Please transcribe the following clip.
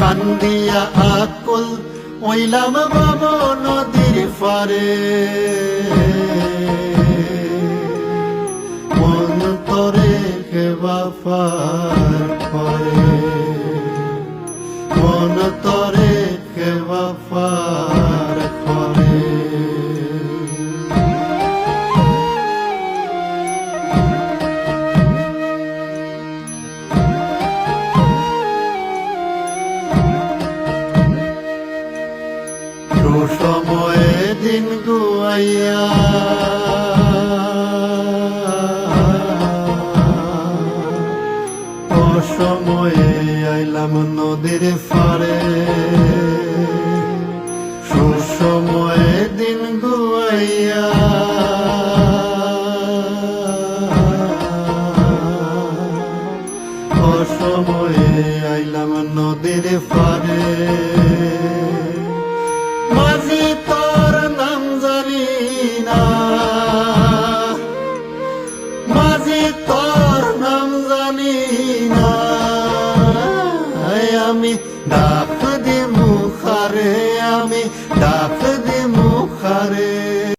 কান্দিয়া আকুল ওইলাম বাব নদীর পারে। মন তরে কেবা পার। করে মন তরে কেবা পার সুসময়ে দিন গুয়াইয়া অসময়ে আইলাম নদীর ফারে সুসময়ে দিন গুয়াইয়া অসময়ে আইলাম নদীর ফারে আমি তোর নাম জানি না আমি ডাক দি মুখারে আমি ডাক